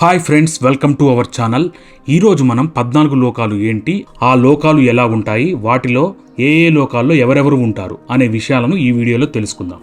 Hi friends welcome to our channel ఈరోజు మనం పద్నాలుగు లోకాలు ఏంటి ఆ లోకాలు ఎలా ఉంటాయి వాటిలో ఏ ఏ లోకాల్లో ఎవరెవరు ఉంటారు అనే విషయాలను ఈ వీడియోలో తెలుసుకుందాం.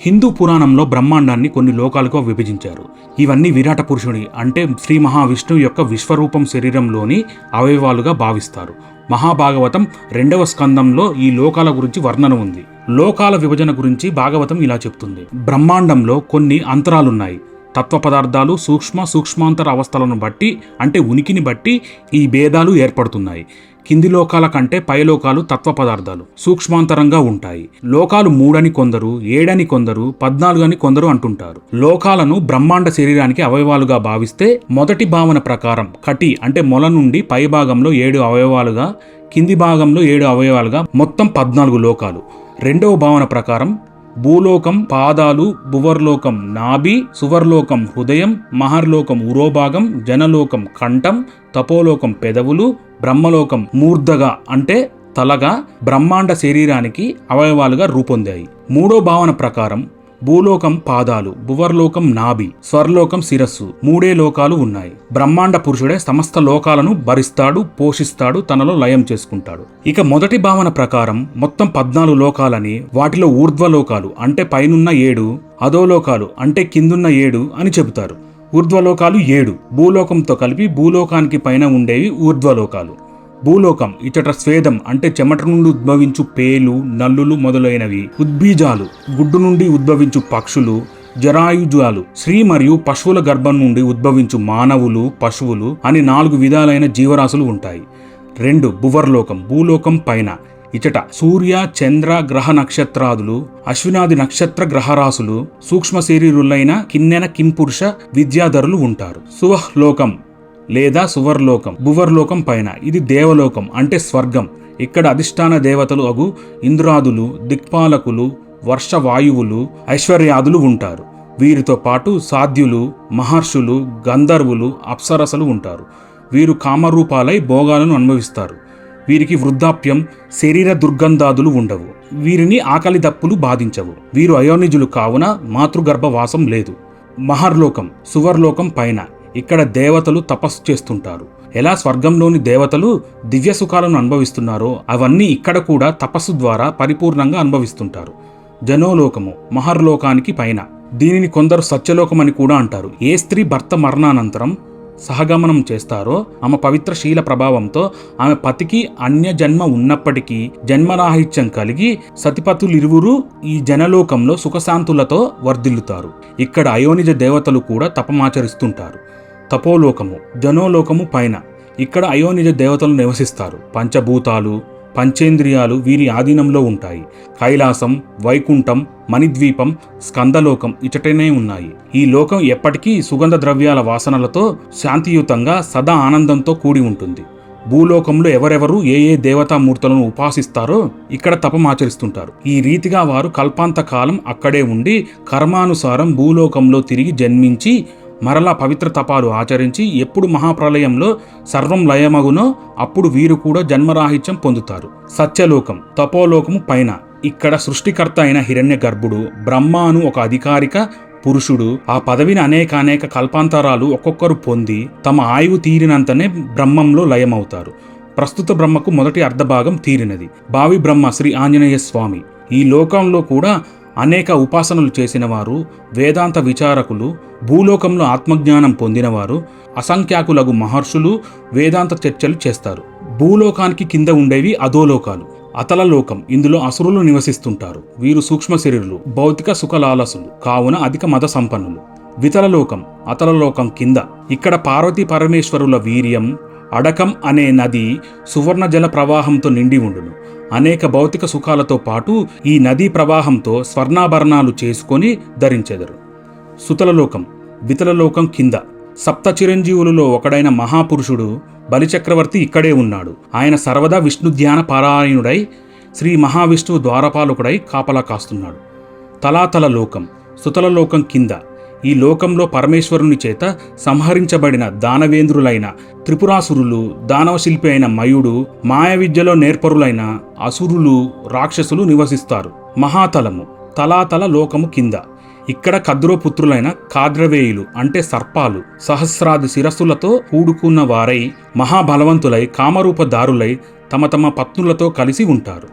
హిందూ పురాణంలో బ్రహ్మాండాన్ని కొన్ని లోకాలుగా విభజించారు. ఇవన్నీ విరాట పురుషుడి అంటే శ్రీ మహావిష్ణువు యొక్క విశ్వరూపం శరీరంలోని అవయవాలుగా భావిస్తారు. మహాభాగవతం రెండవ స్కందంలో ఈ లోకాల గురించి వర్ణన ఉంది. లోకాల విభజన గురించి భాగవతం ఇలా చెప్తుంది. బ్రహ్మాండంలో కొన్ని అంతరాలున్నాయి. తత్వ పదార్థాలు సూక్ష్మ సూక్ష్మాంతర అవస్థలను బట్టి అంటే ఉనికిని బట్టి ఈ భేదాలు ఏర్పడుతున్నాయి. కింది లోకాల కంటే పై లోకాలు తత్వ పదార్థాలు సూక్ష్మాంతరంగా ఉంటాయి. లోకాలు మూడని కొందరు ఏడని కొందరు పద్నాలుగు అని కొందరు అంటుంటారు. లోకాలను బ్రహ్మాండ శరీరానికి అవయవాలుగా భావిస్తే మొదటి భావన ప్రకారం కటి అంటే మొల నుండి పై భాగంలో ఏడు అవయవాలుగా కింది భాగంలో ఏడు అవయవాలుగా మొత్తం పద్నాలుగు లోకాలు. రెండవ భావన ప్రకారం భూలోకం పాదాలు భువర్లోకం నాభి సువర్లోకం హృదయం మహర్లోకం ఉరోభాగం జనలోకం కంఠం తపోలోకం పెదవులు బ్రహ్మలోకం మూర్ధగా అంటే తలగా బ్రహ్మాండ శరీరానికి అవయవాలుగా రూపొందాయి. మూడో భావన ప్రకారం భూలోకం పాదాలు భువర్లోకం నాభి స్వర్లోకం శిరస్సు మూడే లోకాలు ఉన్నాయి. బ్రహ్మాండ పురుషుడే సమస్త లోకాలను భరిస్తాడు పోషిస్తాడు తనలో లయం చేసుకుంటాడు. ఇక మొదటి భావన ప్రకారం మొత్తం పద్నాలుగు లోకాలని వాటిలో ఊర్ధ్వలోకాలు అంటే పైనున్న ఏడు అధోలోకాలు అంటే కిందున్న ఏడు అని చెబుతారు. ఊర్ధ్వలోకాలు ఏడు భూలోకంతో కలిపి భూలోకానికి పైన ఉండేవి ఊర్ధ్వలోకాలు. భూలోకం ఇచ్చట స్వేదం అంటే చెమట నుండి ఉద్భవించు పేలు నల్లులు మొదలైనవి. ఉద్బీజాలు గుడ్డు నుండి ఉద్భవించు పక్షులు జరాయుజాలు స్త్రీ మరియు పశువుల గర్భం నుండి ఉద్భవించు మానవులు పశువులు అని నాలుగు విధాలైన జీవరాశులు ఉంటాయి. రెండు భువర్లోకం భూలోకం పైన ఇచట సూర్య చంద్ర గ్రహ నక్షత్రాదులు అశ్వినాది నక్షత్ర గ్రహరాశులు సూక్ష్మ శరీరులైన కిన్నెన కింపురుష విద్యాధరులు ఉంటారు. సువహ్లోకం లేదా సువర్లోకం భువర్లోకం పైన. ఇది దేవలోకం అంటే స్వర్గం. ఇక్కడ అధిష్టాన దేవతలు అగు ఇంద్రాదులు దిక్పాలకులు వర్షవాయువులు ఐశ్వర్యాదులు ఉంటారు. వీరితో పాటు సాధ్యులు మహర్షులు గంధర్వులు అప్సరసలు ఉంటారు. వీరు కామరూపాలై భోగాలను అనుభవిస్తారు. వీరికి వృద్ధాప్యం శరీర దుర్గంధాదులు ఉండవు. వీరిని ఆకలి దప్పులు బాధించవు. వీరు అయోనిజులు కావున మాతృగర్భవాసం లేదు. మహర్లోకం సువర్లోకం పైన. ఇక్కడ దేవతలు తపస్సు చేస్తుంటారు. ఎలా స్వర్గంలోని దేవతలు దివ్య సుఖాలను అనుభవిస్తున్నారో అవన్నీ ఇక్కడ కూడా తపస్సు ద్వారా పరిపూర్ణంగా అనుభవిస్తుంటారు. జనోలోకము మహర్లోకానికి పైన. దీనిని కొందరు సత్యలోకమని కూడా అంటారు. ఏ స్త్రీ భర్త మరణానంతరం సహగమనం చేస్తారో ఆమె పవిత్ర శీల ప్రభావంతో ఆమె పతికి అన్య జన్మ ఉన్నప్పటికీ జన్మరాహిత్యం కలిగి సతిపతులిరువురు ఈ జనలోకంలో సుఖశాంతులతో వర్ధిల్లుతారు. ఇక్కడ అయోనిజ దేవతలు కూడా తపమాచరిస్తుంటారు. తపోలోకము జనోలోకము పైన. ఇక్కడ అయోనిజ దేవతలు నివసిస్తారు. పంచభూతాలు పంచేంద్రియాలు వీరి ఆధీనంలో ఉంటాయి. కైలాసం వైకుంఠం మణిద్వీపం స్కందలోకం ఇచటనే ఉన్నాయి. ఈ లోకం ఎప్పటికీ సుగంధ ద్రవ్యాల వాసనలతో శాంతియుతంగా సదా ఆనందంతో కూడి ఉంటుంది. భూలోకంలో ఎవరెవరు ఏ ఏ దేవతామూర్తులను ఉపాసిస్తారో ఇక్కడ తపమాచరిస్తుంటారు. ఈ రీతిగా వారు కల్పాంత కాలం అక్కడే ఉండి కర్మానుసారం భూలోకంలో తిరిగి జన్మించి మరలా పవిత్ర తపాలు ఆచరించి ఎప్పుడు మహాప్రలయంలో సర్వం లయమగునో అప్పుడు వీరు కూడా జన్మరాహిత్యం పొందుతారు. సత్యలోకం తపోలోకము పైన ఇక్కడ సృష్టికర్త అయిన హిరణ్య గర్భుడు బ్రహ్మాను ఒక అధికారిక పురుషుడు ఆ పదవిని అనేక అనేక కల్పాంతరాలు ఒక్కొక్కరు పొంది తమ ఆయువు తీరినంతనే బ్రహ్మంలో లయమవుతారు. ప్రస్తుత బ్రహ్మకు మొదటి అర్ధభాగం తీరినది. భావి బ్రహ్మ శ్రీ ఆంజనేయ స్వామి. ఈ లోకంలో కూడా అనేక ఉపాసనలు చేసినవారు వేదాంత విచారకులు భూలోకంలో ఆత్మజ్ఞానం పొందినవారు అసంఖ్యాకులగు మహర్షులు వేదాంత చర్చలు చేస్తారు. భూలోకానికి కింద ఉండేవి అధోలోకాలు. అతల లోకం ఇందులో అసురులు నివసిస్తుంటారు. వీరు సూక్ష్మ శరీరులు భౌతిక సుఖలాలసులు కావున అధిక మత సంపన్నులు. వితలలోకం అతలలోకం కింద. ఇక్కడ పార్వతీ పరమేశ్వరుల వీర్యం అడకం అనే నది సువర్ణ జల ప్రవాహంతో నిండి ఉండును. అనేక భౌతిక సుఖాలతో పాటు ఈ నదీ ప్రవాహంతో స్వర్ణాభరణాలు చేసుకొని ధరించెదరు. సుతలలోకం వితలలోకం కింద సప్త చిరంజీవులలో ఒకడైన మహాపురుషుడు బలిచక్రవర్తి ఇక్కడే ఉన్నాడు. ఆయన సర్వదా విష్ణు ధ్యాన పారాయణుడై శ్రీ మహావిష్ణువు ద్వారపాలకుడై కాపలా కాస్తున్నాడు. తలాతల లోకం సుతలలోకం కింద ఈ లోకంలో పరమేశ్వరుని చేత సంహరించబడిన దానవేంద్రులైన త్రిపురాసురులు దానవశిల్పి అయిన మయుడు మాయ విద్యలో నేర్పరులైన అసురులు రాక్షసులు నివసిస్తారు. మహాతలము తలాతల లోకము కింద. ఇక్కడ కద్రోపుత్రులైన కాద్రవేయులు అంటే సర్పాలు సహస్రాది శిరస్సులతో కూడుకున్న వారై మహాబలవంతులై కామరూపదారులై తమ తమ పత్నులతో కలిసి ఉంటారు.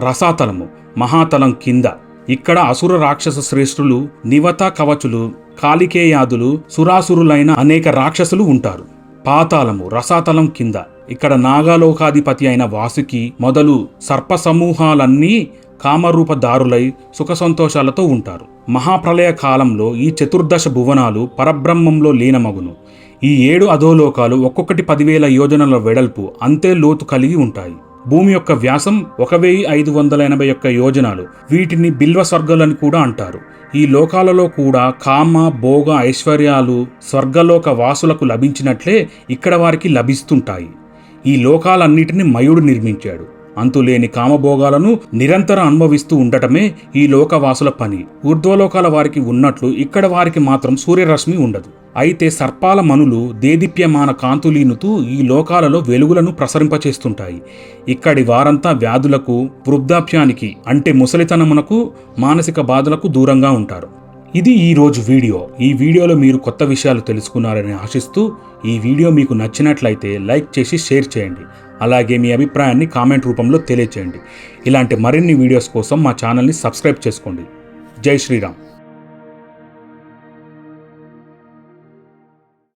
రసాతలము మహాతలం కింద. ఇక్కడ అసుర రాక్షస శ్రేష్ఠులు నివత కవచులు కాలికేయాదులు సురాసురులైన అనేక రాక్షసులు ఉంటారు. పాతాళము రసాతలం కింద. ఇక్కడ నాగాలోకాధిపతి అయిన వాసుకి మొదలు సర్ప సమూహాలన్నీ కామరూపదారులై సుఖ సంతోషాలతో ఉంటారు. మహాప్రళయ కాలంలో ఈ చతుర్దశ భువనాలు పరబ్రహ్మంలో లీనమగును. ఈ ఏడు అధోలోకాలు ఒక్కొక్కటి పదివేల యోజనల వెడల్పు అంతే లోతు కలిగి ఉంటాయి. భూమి యొక్క వ్యాసం ఒక వెయ్యి ఐదు వందల ఎనభై ఒక్క యోజనాలు. వీటిని బిల్వ స్వర్గాలని కూడా అంటారు. ఈ లోకాలలో కూడా కామ భోగ ఐశ్వర్యాలు స్వర్గలోక వాసులకు లభించినట్లే ఇక్కడ వారికి లభిస్తుంటాయి. ఈ లోకాలన్నిటిని మయుడు నిర్మించాడు. అంతులేని కామభోగాలను నిరంతరం అనుభవిస్తూ ఉండటమే ఈ లోకవాసుల పని. ఊర్ధ్వలోకాల వారికి ఉన్నట్లు ఇక్కడ వారికి మాత్రం సూర్యరశ్మి ఉండదు. అయితే సర్పాల మనులు దేదీప్యమాన కాంతులీనుతూ ఈ లోకాలలో వెలుగులను ప్రసరింపచేస్తుంటాయి. ఇక్కడి వారంతా వ్యాధులకు వృద్ధాప్యానికి అంటే ముసలితనమునకు మానసిక బాధలకు దూరంగా ఉంటారు. ఇది ఈరోజు వీడియో. ఈ వీడియోలో మీరు కొత్త విషయాలు తెలుసుకున్నారని ఆశిస్తూ ఈ వీడియో మీకు నచ్చినట్లయితే లైక్ చేసి షేర్ చేయండి. అలాగే మీ అభిప్రాయాన్ని కామెంట్ రూపంలో తెలియచేయండి. ఇలాంటి మరిన్ని వీడియోస్ కోసం మా ఛానల్ని సబ్స్క్రైబ్ చేసుకోండి. జై శ్రీరామ్.